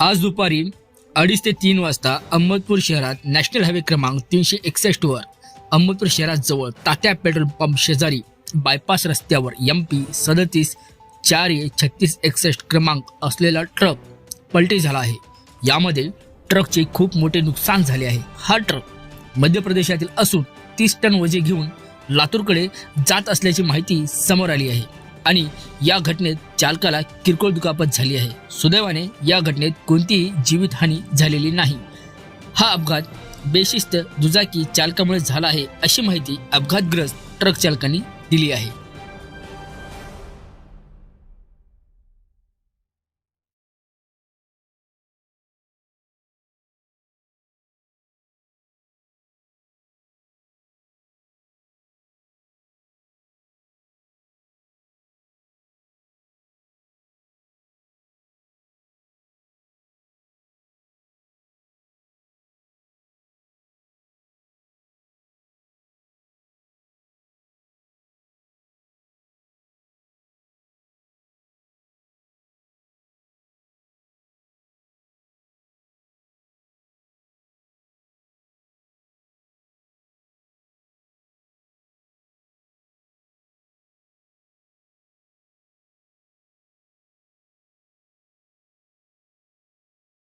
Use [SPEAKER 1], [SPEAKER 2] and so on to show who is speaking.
[SPEAKER 1] आज दुपारी अडीच ते तीन वाजता अहमदपूर शहरात नॅशनल हायवे क्रमांक तीनशे एकसष्टवर अहमदपूर शहरात जवळ तात्या पेट्रोल पंप शेजारी बायपास रस्त्यावर एम पी सदतीस चार ए छत्तीस एकसष्ट क्रमांक असलेला ट्रक पलटी झाला आहे. यामध्ये ट्रकचे खूप मोठे नुकसान झाले आहे. हा ट्रक मध्य प्रदेशातील असून तीस टन वजे घेऊन लातूरकडे जात असल्याची माहिती समोर आली आहे. आणि या घटनेत चालकाला किरकोळ दुखापत झाली आहे. सुदैवाने या घटनेत कोणतीही जीवितहानी झालेली नाही. हा अपघात बेशिस्त दुचाकी चालकामुळे झाला आहे अशी माहिती अपघातग्रस्त ट्रक चालकांनी दिली आहे.